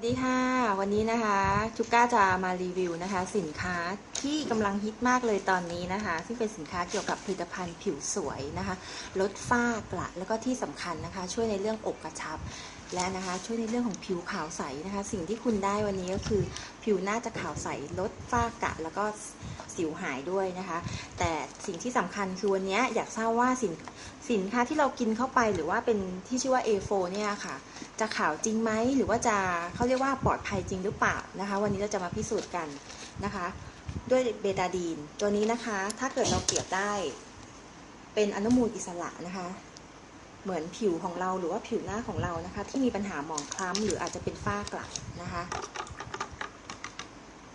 วัสดีค่ะ วันนี้นะคะชุก้าจะมารีวิวนะคะ สินค้าที่กำลังฮิตมากเลยตอนนี้นะคะ ซึ่งเป็นสินค้าเกี่ยวกับผลิตภัณฑ์ผิวสวยนะคะ ลดฝ้ากระแล้วก็ที่สำคัญนะคะ ช่วยในเรื่องอกกระชับ และนะคะ ช่วยในเรื่องของผิวขาวใสนะคะ สิ่งที่คุณได้วันนี้ก็คือ ผิวหน้าจะขาวใสลดฝ้ากระแล้วก็ สิวหายด้วยนะคะ แต่สิ่งที่สำคัญคือวันนี้อยากทราบว่าสินสินค้าที่เรากินเข้าไปหรือว่าเป็นที่ชื่อว่า A4 เนี่ยค่ะ จะขาวจริงไหมหรือว่าจะเขาเรียกว่าปลอดภัยจริงหรือเปล่านะคะ วันนี้เราจะมาพิสูจน์กันนะคะ ด้วยเบตาดีนตัวนี้นะคะ ถ้าเกิดเราเปรียบได้ เป็นอนุมูลอิสระนะคะ เหมือนผิวของเราหรือว่าผิวหน้าของเรานะคะ ที่มีปัญหาหมองคล้ำหรืออาจจะเป็นฝ้ากระนะคะ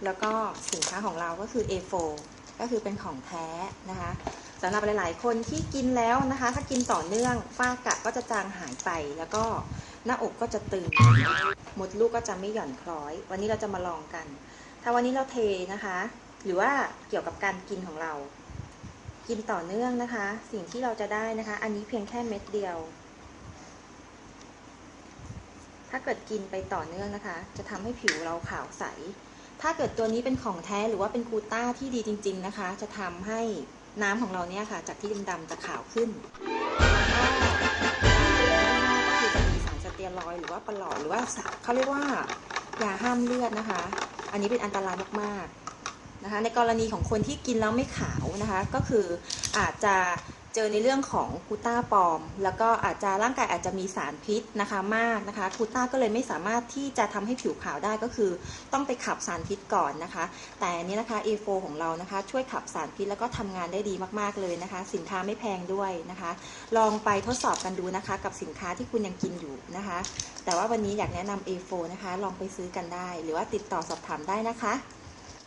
แล้วก็สินค้าของเราก็คือ A4 ก็คือเป็นของแท้นะคะสำหรับหลาย ๆ คนที่กินแล้วนะคะ ถ้ากินต่อเนื่องฝ้ากระก็จะจางหายไป แล้วก็หน้าอกก็จะตึงหมดลูกก็จะไม่หย่อนคล้อย วันนี้เราจะมาลองกัน ถ้าวันนี้เราเทนะคะ หรือว่าเกี่ยวกับการกินของเรา กินต่อเนื่องนะคะ สิ่งที่เราจะได้นะคะ อันนี้เพียงแค่เม็ดเดียว ถ้าเกิดกินไปต่อเนื่องนะคะ จะทำให้ผิวเราขาวใส ถ้าเกิดตัวนี้เป็นของแท้หรือว่าเป็นกูต้าที่ดีจริง ๆนะคะ จะทำให้น้ำของเราเนี่ยค่ะ จากที่ดำๆจะขาวขึ้นก็คือจะมีสารสเตียรอยด์หรือว่าปลอดหรือว่าเขาเรียกว่ายาห้ามเลือดนะคะ อันนี้เป็นอันตรายมากๆนะคะ ในกรณีของคนที่กินแล้วไม่ขาวนะคะ ก็คืออาจจะ เจอในเรื่องของกูต้าปลอม แล้วก็อาจจะร่างกายอาจจะมีสารพิษนะคะมากนะคะกูต้าก็เลยไม่สามารถที่จะทำให้ผิวขาวได้ก็คือ ต้องไปขับสารพิษก่อนนะคะ แต่นี้นะคะ A4 ของเรานะคะ ช่วยขับสารพิษแล้วก็ทำงานได้ดีมากๆเลยนะคะ สินค้าไม่แพงด้วยนะคะ ลองไปทดสอบกันดูนะคะ กับสินค้าที่คุณยังกินอยู่นะคะ แต่ว่าวันนี้อยากแนะนำ A4 นะคะ ลองไปซื้อกันได้ หรือว่าติดต่อสอบถามได้นะคะ